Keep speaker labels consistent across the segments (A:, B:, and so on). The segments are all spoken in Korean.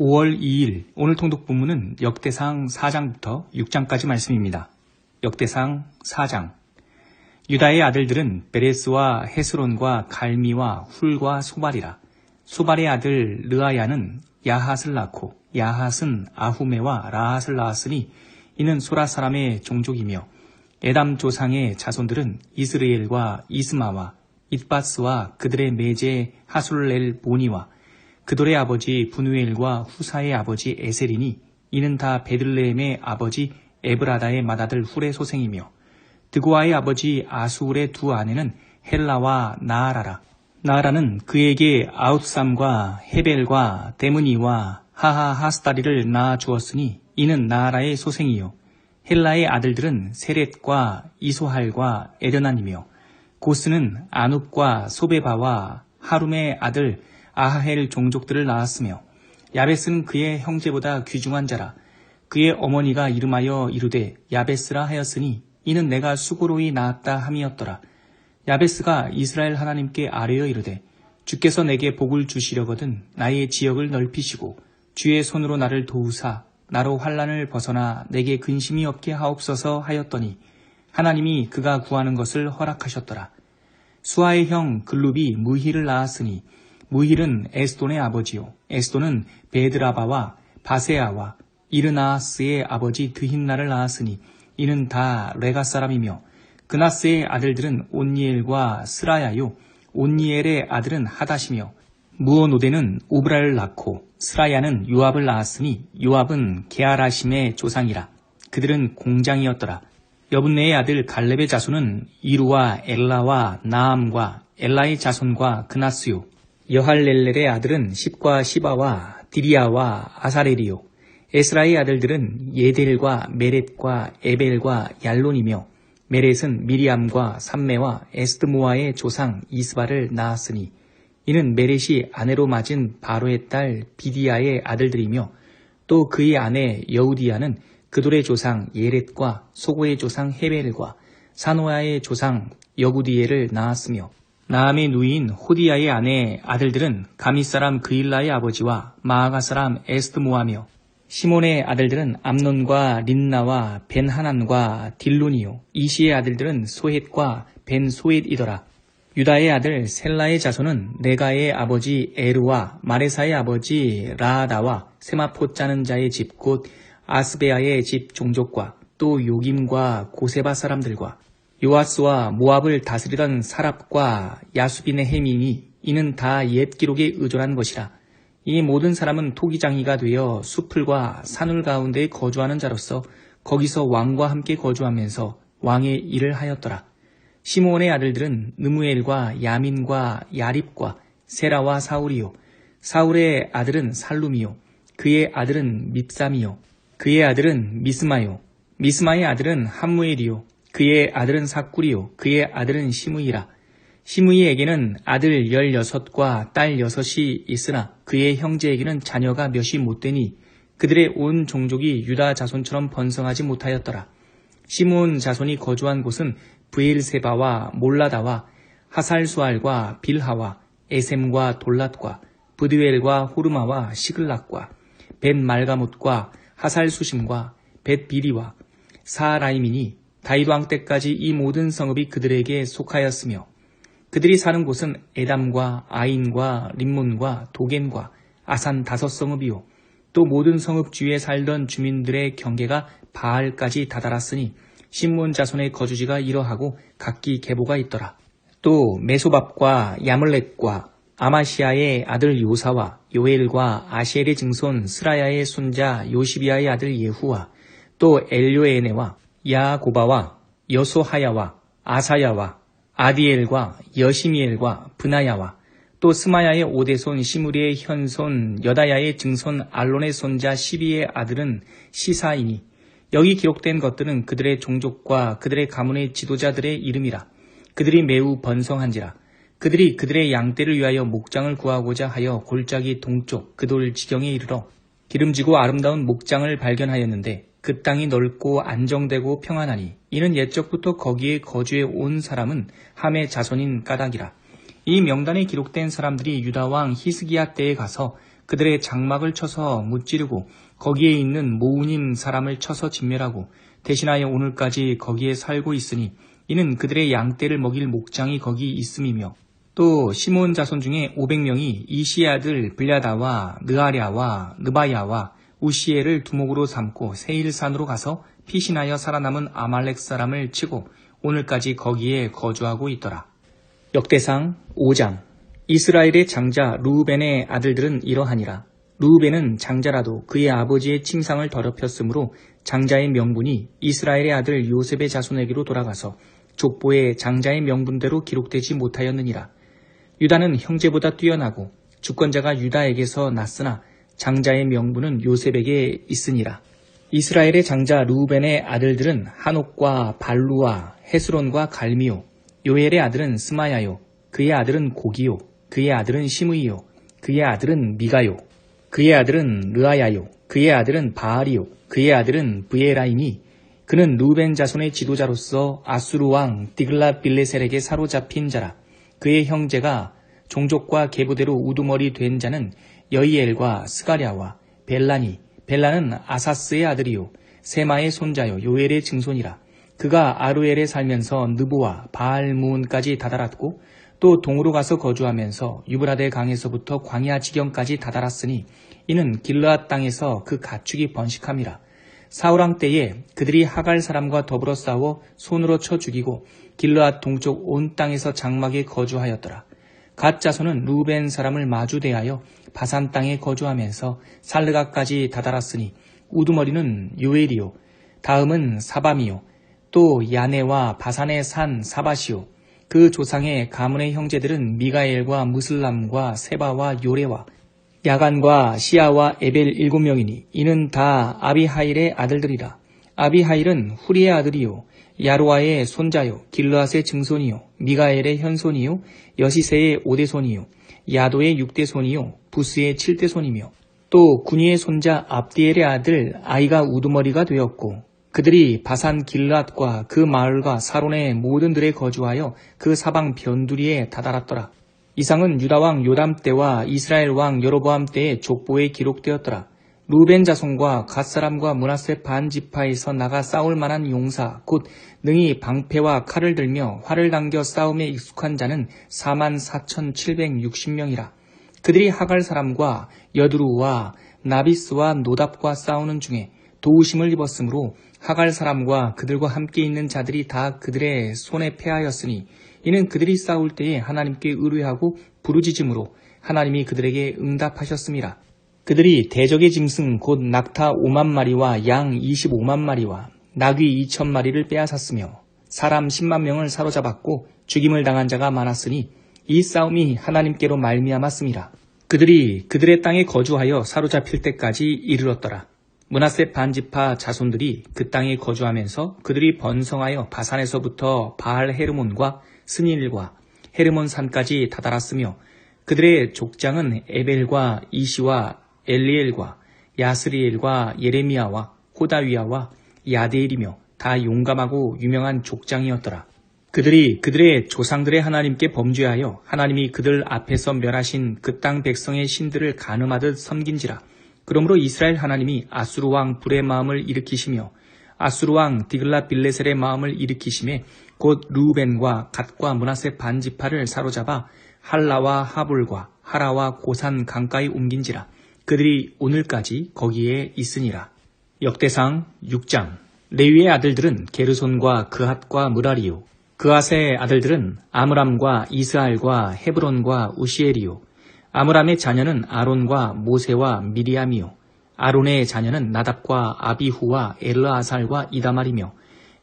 A: 5월 2일 오늘 통독 본문은 역대상 4장부터 6장까지 말씀입니다. 역대상 4장 유다의 아들들은 베레스와 헤스론과 갈미와 훌과 소발이라. 소발의 아들 르아야는 야핫을 낳고 야핫은 아후메와 라핫을 낳았으니 이는 소라 사람의 종족이며 에담 조상의 자손들은 이스르엘과 이스마와 잇바스와 그들의 매제 하술렐 보니와 그들의 아버지 분우엘과 후사의 아버지 에셀이니 이는 다 베들레헴의 아버지 에브라다의 맏아들 훌의 소생이며 드고아의 아버지 아수울의 두 아내는 헬라와 나아라라. 나아라는 그에게 아웃삼과 헤벨과 데무니와 하하하스다리를 낳아 주었으니 이는 나아라의 소생이요. 헬라의 아들들은 세렛과 이소할과 에르난이며 고스는 아눕과 소베바와 하룸의 아들 아하헬 종족들을 낳았으며 야베스는 그의 형제보다 귀중한 자라 그의 어머니가 이름하여 이르되 야베스라 하였으니 이는 내가 수고로이 낳았다 함이었더라 야베스가 이스라엘 하나님께 아뢰어 이르되 주께서 내게 복을 주시려거든 나의 지역을 넓히시고 주의 손으로 나를 도우사 나로 환란을 벗어나 내게 근심이 없게 하옵소서 하였더니 하나님이 그가 구하는 것을 허락하셨더라. 수아의 형 글룹이 무힐을 낳았으니 무힐은 에스돈의 아버지요. 에스돈은 베드라바와 바세아와 이르나스의 아버지 드힌나를 낳았으니 이는 다 레가 사람이며 그나스의 아들들은 온니엘과 스라야요. 온니엘의 아들은 하다시며 무오노데는 오브라를 낳고 스라야는 요압을 낳았으니 요압은 게아라심의 조상이라. 그들은 공장이었더라. 여분네의 아들 갈렙의 자손은 이루와 엘라와 나암과 엘라의 자손과 그나스요. 여할렐렐의 아들은 십과 시바와 디리아와 아사렐이요. 에스라의 아들들은 예델과 메렛과 에벨과 얄론이며 메렛은 미리암과 삼메와 에스드모아의 조상 이스바를 낳았으니 이는 메렛이 아내로 맞은 바로의 딸 비디아의 아들들이며 또 그의 아내 여우디아는 그돌의 조상 예렛과 소고의 조상 헤벨과 사노아의 조상 여구디에를 낳았으며 나암의 누이인 호디아의 아내 아들들은 가미 사람 그일라의 아버지와 마아가 사람 에스드모아며 시몬의 아들들은 암논과 린나와 벤하난과 딜론이요. 이시의 아들들은 소헷과 벤소헷이더라. 유다의 아들 셀라의 자손은 네가의 아버지 에르와 마레사의 아버지 라다와 세마포 짜는 자의 집 곧 아스베아의 집 종족과 또 요김과 고세바 사람들과 요아스와 모압을 다스리던 사랍과 야수빈의 해민이 이는 다 옛 기록에 의존한 것이라. 이 모든 사람은 토기장이가 되어 수풀과 산울 가운데 거주하는 자로서 거기서 왕과 함께 거주하면서 왕의 일을 하였더라. 시므온의 아들들은 느무엘과 야민과 야립과 세라와 사울이요. 사울의 아들은 살룸이요. 그의 아들은 밉삼이요. 그의 아들은 미스마요. 미스마의 아들은 함무엘이요. 그의 아들은 사꾸리요. 그의 아들은 시므이라. 시므이에게는 아들 열여섯과 딸 여섯이 있으나 그의 형제에게는 자녀가 몇이 못 되니 그들의 온 종족이 유다 자손처럼 번성하지 못하였더라. 시므온 자손이 거주한 곳은 브엘세바와 몰라다와 하살수알과 빌하와 에셈과 돌랏과 브드웰과 호르마와 시글락과 벳 말가못과 하살수심과 벳 비리와 사라이민이 다윗 왕 때까지 이 모든 성읍이 그들에게 속하였으며 그들이 사는 곳은 에담과 아인과 림몬과 도겐과 아산 다섯 성읍이요 또 모든 성읍 주위에 살던 주민들의 경계가 바알까지 다다랐으니 신문 자손의 거주지가 이러하고 각기 계보가 있더라. 또 메소밥과 야물렛과 아마시아의 아들 요사와 요엘과 아시엘의 증손 스라야의 손자 요시비아의 아들 예후와 또 엘료에네와 야고바와 여소하야와 아사야와 아디엘과 여시미엘과 브나야와 또 스마야의 오대손 시무리의 현손 여다야의 증손 알론의 손자 시비의 아들은 시사이니 여기 기록된 것들은 그들의 종족과 그들의 가문의 지도자들의 이름이라 그들이 매우 번성한지라 그들이 그들의 양떼를 위하여 목장을 구하고자 하여 골짜기 동쪽 그돌 지경에 이르러 기름지고 아름다운 목장을 발견하였는데 그 땅이 넓고 안정되고 평안하니 이는 옛적부터 거기에 거주해 온 사람은 함의 자손인 까닭이라. 이 명단에 기록된 사람들이 유다 왕 히스기야 때에 가서 그들의 장막을 쳐서 무찌르고 거기에 있는 모우님 사람을 쳐서 진멸하고 대신하여 오늘까지 거기에 살고 있으니 이는 그들의 양떼를 먹일 목장이 거기 있음이며 또 시몬 자손 중에 500명이 이시의 아들 블야다와 느아랴와 느바야와 우시에를 두목으로 삼고 세일산으로 가서 피신하여 살아남은 아말렉 사람을 치고 오늘까지 거기에 거주하고 있더라. 역대상 5장 이스라엘의 장자 루벤의 아들들은 이러하니라. 루벤은 장자라도 그의 아버지의 칭상을 더럽혔으므로 장자의 명분이 이스라엘의 아들 요셉의 자손에게로 돌아가서 족보에 장자의 명분대로 기록되지 못하였느니라. 유다는 형제보다 뛰어나고 주권자가 유다에게서 났으나 장자의 명분은 요셉에게 있으니라. 이스라엘의 장자 루벤의 아들들은 한옥과 발루와 헤스론과 갈미요. 요엘의 아들은 스마야요. 그의 아들은 고기요. 그의 아들은 시므이요. 그의 아들은 미가요. 그의 아들은 르아야요. 그의 아들은 바알이요. 그의 아들은 브에라이니 그는 루벤 자손의 지도자로서 아수르 왕 디글라 빌레셀에게 사로잡힌 자라. 그의 형제가 종족과 계보대로 우두머리 된 자는 여이엘과 스가랴와 벨라니 벨라는 아사스의 아들이요 세마의 손자요 요엘의 증손이라. 그가 아루엘에 살면서 느보와 바알무온까지 다다랐고 또 동으로 가서 거주하면서 유브라데 강에서부터 광야 지경까지 다다랐으니 이는 길르앗 땅에서 그 가축이 번식함이라. 사우랑 때에 그들이 하갈 사람과 더불어 싸워 손으로 쳐 죽이고 길르앗 동쪽 온 땅에서 장막에 거주하였더라. 갓 자손은 루벤 사람을 마주 대하여 바산 땅에 거주하면서 살르가까지 다다랐으니 우두머리는 요엘이요 다음은 사밤이요 또 야네와 바산의 산 사바시요 그 조상의 가문의 형제들은 미가엘과 무슬람과 세바와 요레와 야간과 시아와 에벨 일곱 명이니 이는 다 아비하일의 아들들이라. 아비하일은 후리의 아들이요. 야로아의 손자요. 길르앗의 증손이요. 미가엘의 현손이요. 여시세의 오대손이요. 야도의 육대손이요. 부스의 칠대손이며 또 군이의 손자 압디엘의 아들 아이가 우두머리가 되었고 그들이 바산 길르앗과 그 마을과 사론의 모든 들에 거주하여 그 사방 변두리에 다다랐더라. 이상은 유다 왕 요담 때와 이스라엘 왕 여로보암 때의 족보에 기록되었더라. 루벤 자손과 갓사람과 문하세 반지파에서 나가 싸울 만한 용사 곧 능히 방패와 칼을 들며 활을 당겨 싸움에 익숙한 자는 4만 4,760명이라. 그들이 하갈 사람과 여드루와 나비스와 노답과 싸우는 중에 도우심을 입었으므로 하갈 사람과 그들과 함께 있는 자들이 다 그들의 손에 패하였으니 이는 그들이 싸울 때에 하나님께 의뢰하고 부르짖음으로 하나님이 그들에게 응답하셨습니다. 그들이 대적의 짐승 곧 낙타 5만 마리와 양 25만 마리와 나귀 2천 마리를 빼앗았으며 사람 10만 명을 사로잡았고 죽임을 당한 자가 많았으니 이 싸움이 하나님께로 말미암았습니다. 그들이 그들의 땅에 거주하여 사로잡힐 때까지 이르렀더라. 문하세 반지파 자손들이 그 땅에 거주하면서 그들이 번성하여 바산에서부터 바알 헤르몬과 스닐과 헤르몬 산까지 다다랐으며 그들의 족장은 에벨과 이시와 엘리엘과 야스리엘과 예레미야와 호다위야와 야데일이며 다 용감하고 유명한 족장이었더라. 그들이 그들의 조상들의 하나님께 범죄하여 하나님이 그들 앞에서 멸하신 그 땅 백성의 신들을 가늠하듯 섬긴지라. 그러므로 이스라엘 하나님이 아수르 왕 불의 마음을 일으키시며 아수르 왕 디글라 빌레셀의 마음을 일으키심에 곧 루벤과 갓과 문하세 반지파를 사로잡아 할라와 하불과 하라와 고산 강가에 옮긴지라 그들이 오늘까지 거기에 있으니라. 역대상 6장 레위의 아들들은 게르손과 그핫과 무라리요 그핫의 아들들은 아므람과 이스알과 헤브론과 우시엘이요 아므람의 자녀는 아론과 모세와 미리암이요. 아론의 자녀는 나답과 아비후와 엘르아살과 이다말이며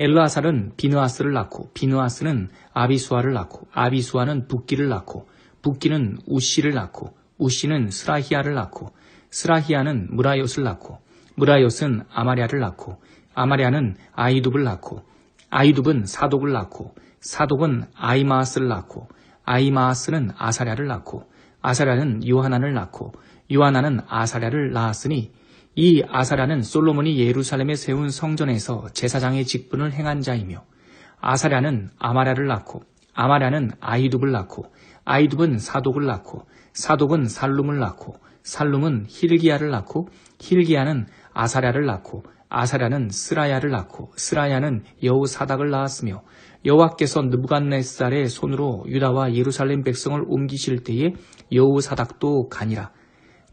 A: 엘르아살은 비느아스를 낳고 비느아스는 아비수아를 낳고 아비수아는 붓기를 낳고 붓기는 우시를 낳고 우시는 스라히아를 낳고 스라히아는 무라요스를 낳고 무라요스는 아마랴를 낳고 아마랴는 아이둡을 낳고 아이둡은 사독을 낳고 사독은 아이마스를 낳고 아이마스는 아사랴를 낳고 아사랴는 요하난을 낳고 요하난은 아사랴를 낳았으니 이 아사랴는 솔로몬이 예루살렘에 세운 성전에서 제사장의 직분을 행한 자이며 아사랴는 아마랴를 낳고 아마랴는 아이둡을 낳고 아이둡은 사독을 낳고 사독은 살룸을 낳고 살룸은 힐기야를 낳고 힐기야는 아사랴를 낳고 아사랴는 스라야를 낳고 스라야는 여우사닥을 낳았으며 여호와께서 느부갓네살의 손으로 유다와 예루살렘 백성을 옮기실 때에 여우사닥도 가니라.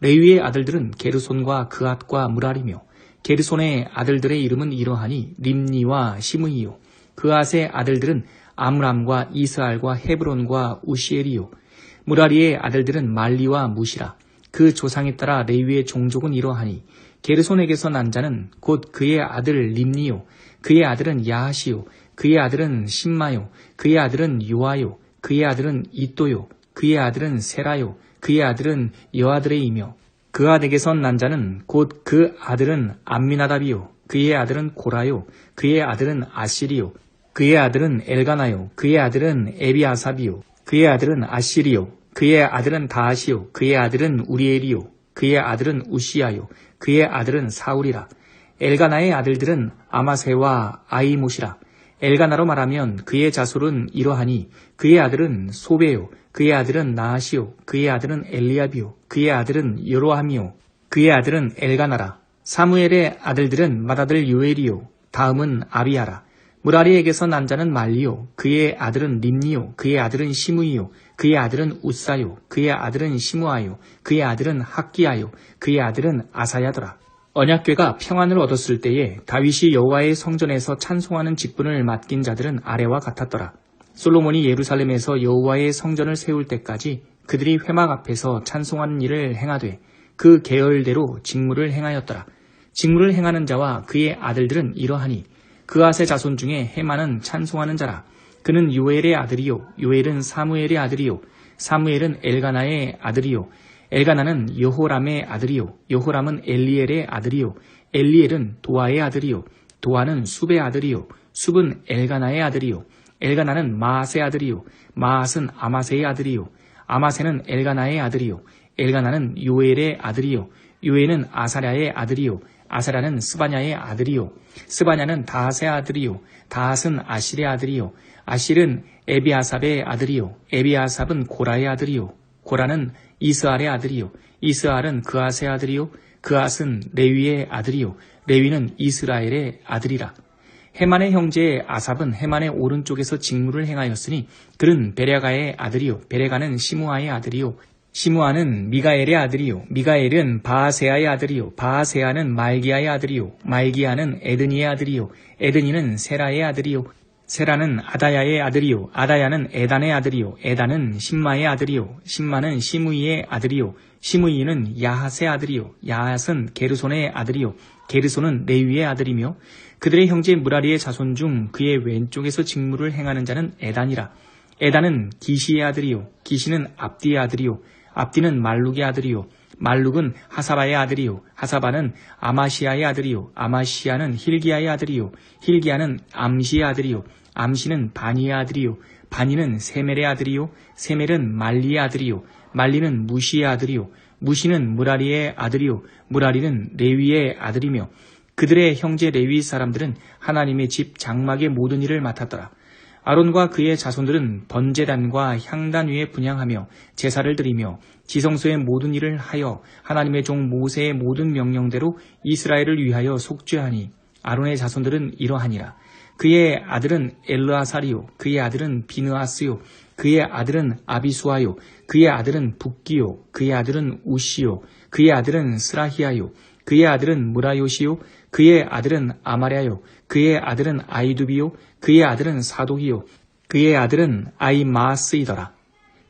A: 레위의 아들들은 게르손과 그앗과 무라리며 게르손의 아들들의 이름은 이러하니 림니와 시므이요. 그앗의 아들들은 아므람과 이스알과 헤브론과 우시엘이요. 무라리의 아들들은 말리와 무시라 그 조상에 따라 레위의 종족은 이러하니 게르손에게서 난 자는 곧 그의 아들 림니요 그의 아들은 야하시요 그의 아들은 신마요 그의 아들은 요아요 그의 아들은 이또요 그의 아들은 세라요 그의 아들은 여아들의이며 그 아들에게서 난 자는 곧 그 아들은 암미나답이요 그의 아들은 고라요 그의 아들은 아시리요 그의 아들은 엘가나요 그의 아들은 에비아삽이요 그의 아들은 아시리요 그의 아들은 다하시요 그의 아들은 우리엘이요. 그의 아들은 우시아요. 그의 아들은 사울이라. 엘가나의 아들들은 아마세와 아이못이라. 엘가나로 말하면 그의 자손은 이러하니 그의 아들은 소베요. 그의 아들은 나하시오. 그의 아들은 엘리압이요. 그의 아들은 여로함이요. 그의 아들은 엘가나라. 사무엘의 아들들은 맏아들 요엘이요. 다음은 아비아라 무라리에게서 난 자는 말리요. 그의 아들은 림니요. 그의 아들은 시므이요. 그의 아들은 우사요. 그의 아들은 시므아요. 그의 아들은 학기야요. 그의 아들은 아사야더라. 언약궤가 평안을 얻었을 때에 다윗이 여호와의 성전에서 찬송하는 직분을 맡긴 자들은 아래와 같았더라. 솔로몬이 예루살렘에서 여호와의 성전을 세울 때까지 그들이 회막 앞에서 찬송하는 일을 행하되 그 계열대로 직무를 행하였더라. 직무를 행하는 자와 그의 아들들은 이러하니 그아세 자손 중에 해마는 찬송하는 자라. 그는 요엘의 아들이요. 요엘은 사무엘의 아들이요. 사무엘은 엘가나의 아들이요. 엘가나는 여호람의 아들이요. 여호람은 엘리엘의 아들이요. 엘리엘은 도아의 아들이요. 도아는 숲의 아들이요. 숲은 엘가나의 아들이요. 엘가나는 마아스의 아들이요. 마앗은 아마세의 아들이요. 아마세는 엘가나의 아들이요. 엘가나는 요엘의 아들이요. 요엘은 아사랴의 아들이요 아사랴는 스바냐의 아들이요. 스바냐는 다하스의 아들이요. 다하스는 아실의 아들이요. 아실은 에비아삽의 아들이요. 에비아삽은 고라의 아들이요. 고라는 이스알의 아들이요. 이스알은 그앗의 아들이요. 그앗은 레위의 아들이요. 레위는 이스라엘의 아들이라. 해만의 형제 아삽은 해만의 오른쪽에서 직무를 행하였으니 그는 베레가의 아들이요. 베레가는 시무아의 아들이요 시무아는 미가엘의 아들이요. 미가엘은 바아세아의 아들이요. 바아세아는 말기아의 아들이요. 말기아는 에드니의 아들이요. 에드니는 세라의 아들이요. 세라는 아다야의 아들이요. 아다야는 에단의 아들이요. 에단은 신마의 아들이요. 신마는 시무이의 아들이요. 시무이는 야핫의 아들이요. 야핫은 게르손의 아들이요. 게르손은 레위의 아들이며 그들의 형제 무라리의 자손 중 그의 왼쪽에서 직무를 행하는 자는 에단이라. 에단은 기시의 아들이요. 기시는 압디의 아들이요 압디는 말룩의 아들이요. 말룩은 하사바의 아들이요. 하사바는 아마시아의 아들이요. 아마시아는 힐기야의 아들이요. 힐기야는 암시의 아들이요. 암시는 바니의 아들이요. 바니는 세멜의 아들이요. 세멜은 말리의 아들이요. 말리는 무시의 아들이요. 무시는 무라리의 아들이요. 무라리는 레위의 아들이며 그들의 형제 레위 사람들은 하나님의 집 장막의 모든 일을 맡았더라. 아론과 그의 자손들은 번제단과 향단 위에 분양하며 제사를 드리며 지성소의 모든 일을 하여 하나님의 종 모세의 모든 명령대로 이스라엘을 위하여 속죄하니 아론의 자손들은 이러하니라. 그의 아들은 엘르아사리요 그의 아들은 비느아스요 그의 아들은 아비수아요 그의 아들은 북기요 그의 아들은 우시요 그의 아들은 스라히아요 그의 아들은 무라요시요 그의 아들은 아마랴요 그의 아들은 아이두비요 그의 아들은 사독이요 그의 아들은 아이마스이더라.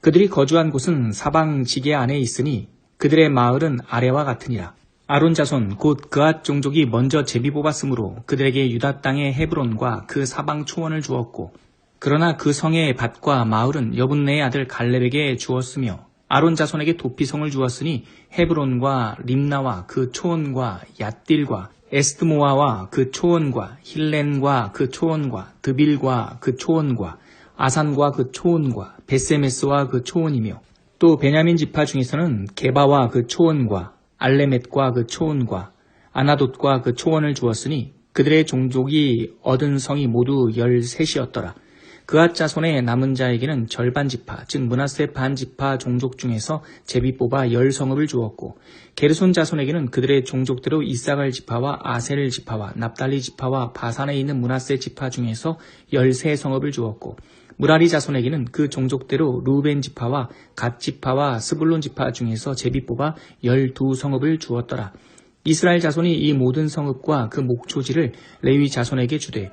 A: 그들이 거주한 곳은 사방 지게 안에 있으니 그들의 마을은 아래와 같으니라. 아론 자손 곧 그앗 종족이 먼저 제비 뽑았으므로 그들에게 유다 땅의 헤브론과 그 사방 초원을 주었고 그러나 그 성의 밭과 마을은 여분네의 아들 갈렙에게 주었으며 아론 자손에게 도피성을 주었으니 헤브론과 림나와 그 초원과 얏딜과 에스드모아와 그 초원과 힐렌과 그 초원과 드빌과 그 초원과 아산과 그 초원과 베세메스와 그 초원이며 또 베냐민 지파 중에서는 게바와 그 초원과 알레멧과 그 초원과 아나돗과 그 초원을 주었으니 그들의 종족이 얻은 성이 모두 열셋이었더라. 그앗 자손의 남은 자에게는 절반 지파, 즉 문하세 반 지파 종족 중에서 제비 뽑아 열 성읍을 주었고 게르손 자손에게는 그들의 종족대로 이사갈 지파와 아셀 지파와 납달리 지파와 바산에 있는 문하세 지파 중에서 열세 성읍을 주었고 무라리 자손에게는 그 종족대로 루벤 지파와 갓 지파와 스불론 지파 중에서 제비 뽑아 열두 성읍을 주었더라. 이스라엘 자손이 이 모든 성읍과 그 목초지를 레위 자손에게 주되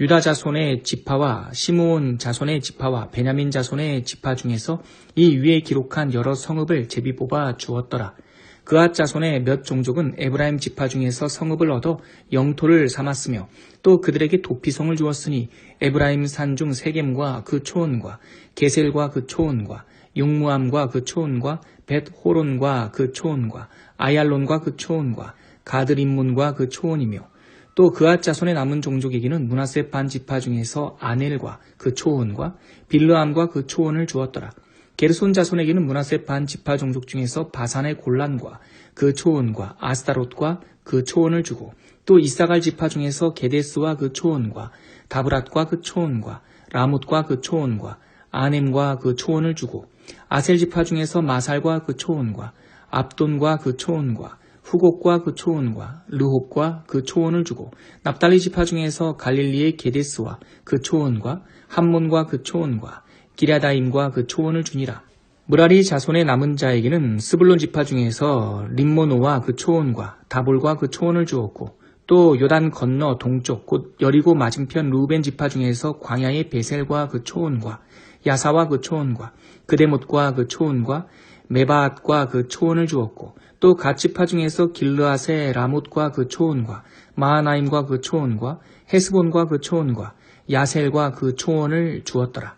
A: 유다 자손의 지파와 시므온 자손의 지파와 베냐민 자손의 지파 중에서 이 위에 기록한 여러 성읍을 제비 뽑아 주었더라. 그앗 자손의 몇 종족은 에브라임 지파 중에서 성읍을 얻어 영토를 삼았으며 또 그들에게 도피성을 주었으니 에브라임 산 중 세겜과 그 초원과 게셀과 그 초원과 용무암과 그 초원과 벳 호론과 그 초원과 아얄론과 그 초원과 가드림문과 그 초원이며 또 그앗 자손의 남은 종족에게는 문하세 반 지파 중에서 아넬과 그 초원과 빌르암과 그 초원을 주었더라. 게르손 자손에게는 문하세 반 지파 종족 중에서 바산의 골란과 그 초원과 아스타롯과 그 초원을 주고 또 이사갈 지파 중에서 게데스와 그 초원과 다브랏과 그 초원과 라못과 그 초원과 아넴과 그 초원을 주고 아셀 지파 중에서 마살과 그 초원과 압돈과 그 초원과 후곡과 그 초원과 르홉과 그 초원을 주고 납달리 지파 중에서 갈릴리의 게데스와 그 초원과 함몬과 그 초원과 기라다임과 그 초원을 주니라. 무라리 자손의 남은 자에게는 스불론 지파 중에서 림모노와 그 초원과 다볼과 그 초원을 주었고 또 요단 건너 동쪽 곧 여리고 맞은편 루벤 지파 중에서 광야의 베셀과 그 초원과 야사와 그 초원과 그데못과 그 초원과 메바앗과 그 초원을 주었고 또 갓지파 중에서 길르앗의 라못과 그 초원과 마하나임과 그 초원과 헤스본과 그 초원과 야셀과 그 초원을 주었더라.